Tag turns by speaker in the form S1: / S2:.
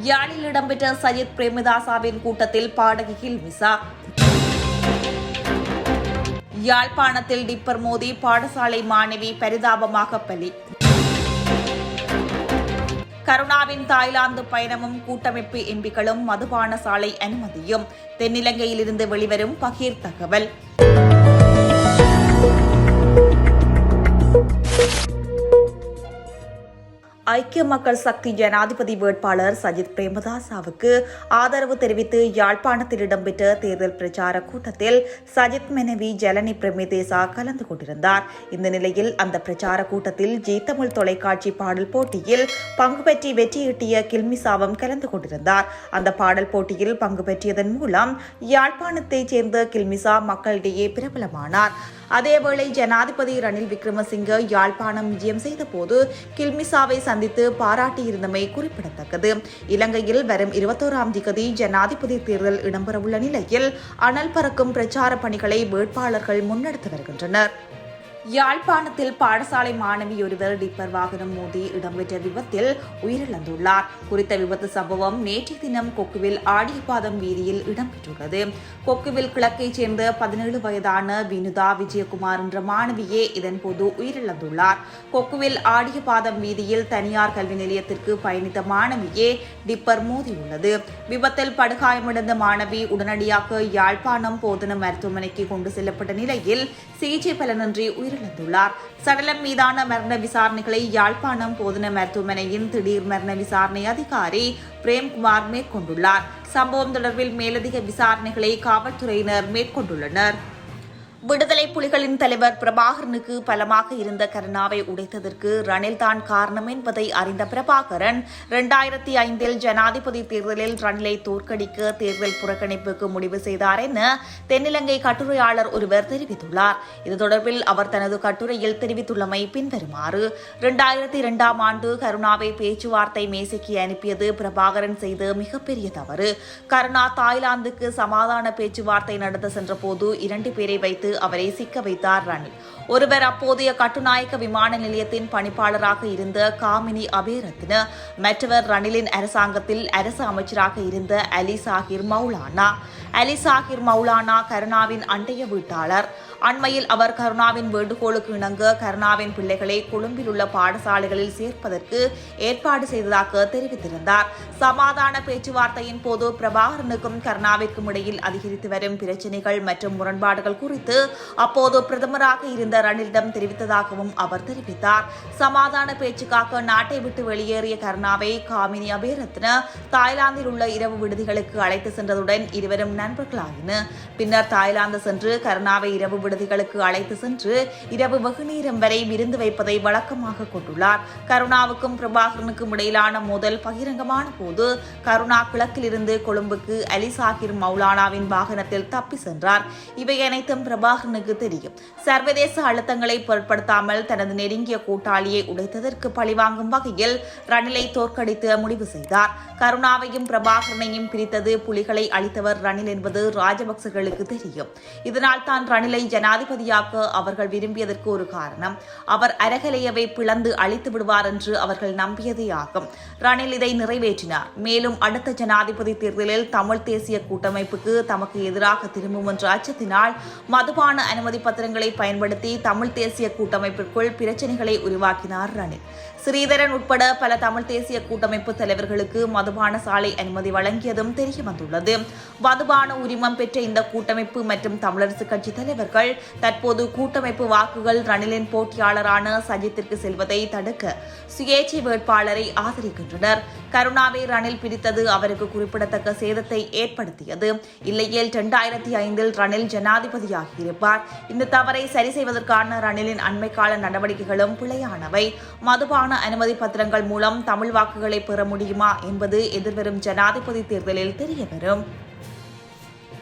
S1: யாழில் இடம்பெற்ற சையத் பிரேமதாசாவின் கூட்டத்தில் பாடகி கில்மிசா யாழ்ப்பாணத்தில் டிப்பர் மோதி பாடசாலை மாணவி பரிதாபமாக பலி. கருணாவின் தாய்லாந்து பயணமும் கூட்டமைப்பு எம்பிக்களும் மதுபான சாலை அனுமதியும். தென்னிலங்கையிலிருந்து வெளிவரும் பகீர் தகவல் ஐக்கிய மக்கள் சக்தி ஜனாதிபதி வேட்பாளர் சஜித் பிரேமதாசாவுக்கு ஆதரவு தெரிவித்து யாழ்ப்பாணத்தில் இடம்பெற்ற தேர்தல் பிரச்சார கூட்டத்தில் சஜித் மெனவி ஜலனி பிரேமதேசா கலந்து கொண்டிருந்தார். இந்த நிலையில் அந்த பிரச்சார கூட்டத்தில் ஜி தமிழ் தொலைக்காட்சி பாடல் போட்டியில் பங்கு பெற்றி வெற்றியீட்டிய கில்மிசாவும் கலந்து கொண்டிருந்தார். அந்த பாடல் போட்டியில் பங்கு பெற்றியதன் மூலம் யாழ்ப்பாணத்தைச் சேர்ந்த கில்மிசா மக்களிடையே பிரபலமானார். அதேவேளை ஜனாதிபதி ரணில் விக்ரமசிங்க யாழ்ப்பாணம் விஜயம் செய்தபோது கில்மிசாவை சந்தித்து பாராட்டியிருந்தமை குறிப்பிடத்தக்கது. இலங்கையில் வரும் இருபத்தோராம் திகதி ஜனாதிபதி தேர்தல் இடம்பெறவுள்ள நிலையில் அனல் பறக்கும் பிரச்சார பணிகளை வேட்பாளர்கள் முன்னெடுத்து வருகின்றனர். யாழ்ப்பாணத்தில் பாடசாலை மாணவி ஒருவர் டிப்பர் வாகனம் மோதி இடம்பெற்ற விபத்தில் உயிரிழந்துள்ளார். குறித்த விபத்து சம்பவம் நேற்றைய தினம் கொக்குவில் ஆடியபாதம் வீதியில் இடம்பெற்றுள்ளது. கொக்குவில் கிழக்கைச் சேர்ந்த பதினேழு வயதான வினுதா விஜயகுமார் என்ற மாணவியே இதன்போது உயிரிழந்துள்ளார். கொக்குவில் ஆடியபாதம் வீதியில் தனியார் கல்வி நிலையத்திற்கு பயணித்த மாணவியே டிப்பர் மோதியுள்ளது. விபத்தில் படுகாயமடைந்த மாணவி உடனடியாக யாழ்ப்பாணம் போதன மருத்துவமனைக்கு கொண்டு செல்லப்பட்ட நிலையில் சிகிச்சை பலனின்றி உயிர் உயிரிழந்துள்ளார். சடலம் மீதான மரண விசாரணைகளை யாழ்ப்பாணம் போதன மருத்துவமனையின் திடீர் மரண விசாரணை அதிகாரி பிரேம்குமார் மேற்கொண்டுள்ளார். சம்பவம் தொடர்பில் மேலதிக விசாரணைகளை காவல்துறையினர் மேற்கொண்டுள்ளனர். விடுதலை புலிகளின் தலைவர் பிரபாகரனுக்கு பலமாக இருந்த கருணாவை உடைத்ததற்கு ரணில் தான் காரணம் என்பதை அறிந்த பிரபாகரன் இரண்டாயிரத்தி ஐந்தில் ஜனாதிபதி தேர்தலில் ரணிலை தோற்கடிக்க தேர்தல் புறக்கணிப்புக்கு முடிவு செய்தார் என தென்னிலங்கை கட்டுரையாளர் ஒருவர் தெரிவித்துள்ளார். இது தொடர்பில் அவர் தனது கட்டுரையில் தெரிவித்துள்ளமை பின்வருமாறு இரண்டாயிரத்தி இரண்டாம் ஆண்டு கருணாவை பேச்சுவார்த்தை மேசைக்கு அனுப்பியது பிரபாகரன் செய்த மிகப்பெரிய தவறு. கருணா தாய்லாந்துக்கு சமாதான பேச்சுவார்த்தை நடத்த சென்றபோது இரண்டு பேரை வைத்து அவரை சிக்க வைத்தார் ரணில். ஒருவர் அப்போதைய கட்டுநாயக்க விமான நிலையத்தின் பணிப்பாளராக இருந்த காமினி அபேரத்ன மற்றவர் ரணிலின் அரசாங்கத்தில் அரசு அமைச்சராக இருந்த அலி சாஹிர் மௌலானா. அலி சாஹிர் மௌலானா கருணாவின் அண்டைய வீட்டாளர். அண்மையில் அவர் கருணாவின் வேண்டுகோளுக்கு இணங்க கருணாவின் பிள்ளைகளை கொழும்பில் உள்ள பாடசாலைகளில் சேர்ப்பதற்கு ஏற்பாடு செய்ததாக தெரிவித்திருந்தார். சமாதான பேச்சுவார்த்தையின் போது பிரபாகரனுக்கும் கருணாவிற்கும் இடையில் அதிகரித்து வரும் பிரச்சினைகள் மற்றும் முரண்பாடுகள் குறித்து அப்போது பிரதமராக இருந்த ரணிலிடம் தெரிவித்ததாகவும் அவர் தெரிவித்தார். சமாதான பேச்சுக்காக நாட்டை விட்டு வெளியேறிய கருணாவை காமினி அபேரத்ன தாய்லாந்தில் உள்ள இரவு விடுதிகளுக்கு அழைத்து சென்றதுடன் இருவரும் நண்பர்களாயின. பின்னர் தாய்லாந்து சென்று கருணாவை இரவு விடுதிகளுக்கு அழைத்து சென்று இரவு வெகுநேரம் வரை விருந்து வைப்பதை வழக்கமாக கொண்டுள்ளார். கருணாவுக்கும் பிரபாகரனுக்கும் இடையிலான மோதல் பகிரங்கமான போது கருணா கிழக்கிலிருந்து கொழும்புக்கு அலி சாகிர் மௌலானாவின் வாகனத்தில் தப்பி சென்றார். இவை அனைத்தும் பிரபா பிரபாகரனுக்கு தெரியும். சர்வதேச அழுத்தங்களை பொருட்படுத்தாமல் தனது நெருங்கிய கூட்டாளியை உடைத்ததற்கு பழிவாங்கும் வகையில் ரணிலை தோற்கடித்து முடிவு செய்தார். கருணாவையும் பிரபாகரனையும் பிரித்தது புலிகளை அளித்தவர் ரணில் என்பது ராஜபக்சர்களுக்கு தெரியும். இதனால் தான் ரணிலை ஜனாதிபதியாக்க அவர்கள் விரும்பியதற்கு ஒரு காரணம். அவர் அரகலையவை பிளந்து அழித்து விடுவார் என்று அவர்கள் நம்பியதே ஆகும். ரணில் இதை நிறைவேற்றினார். மேலும் அடுத்த ஜனாதிபதி தேர்தலில் தமிழ் தேசிய கூட்டமைப்புக்கு தமக்கு எதிராக திரும்பும் என்ற அச்சத்தினால் மதுபா மதுபான அனுமதி பத்திரங்களை பயன்படுத்தி தமிழ் தேசிய கூட்டமைப்பிற்குள் பிரச்சனைகளை உருவாக்கினார் ரணில். ஸ்ரீதரன் உட்பட பல தமிழ் தேசிய கூட்டமைப்பு தலைவர்களுக்கு மதுபான சாலை அனுமதி வழங்கியதும் தெரிய வந்துள்ளது. மதுபான உரிமம் பெற்ற இந்த கூட்டமைப்பு மற்றும் தமிழரசு கட்சி தலைவர்கள் தற்போது கூட்டமைப்பு வாக்குகள் ரணிலின் போட்டியாளரான சஜித்திற்கு செல்வதை தடுக்க சுயேட்சை வேட்பாளரை ஆதரிக்கின்றனர். கருணாவை ரணில் பிடித்தது அவருக்கு குறிப்பிடத்தக்க சேதத்தை ஏற்படுத்தியது. இல்லையேல் இரண்டாயிரத்தி ஐந்தில் ரணில் ஆகியிருப்பார் இந்த தவறை சரி செய்வதற்கான ரணிலின் அண்மைக்கால நடவடிக்கைகளும் பிழையானவை. மதுபான அனுமதி பத்திரங்கள் மூலம் தமிழ் வாக்குகளை பெற முடியுமா என்பது எதிர்வரும் ஜனாதிபதி தேர்தலில் தெரியவரும்.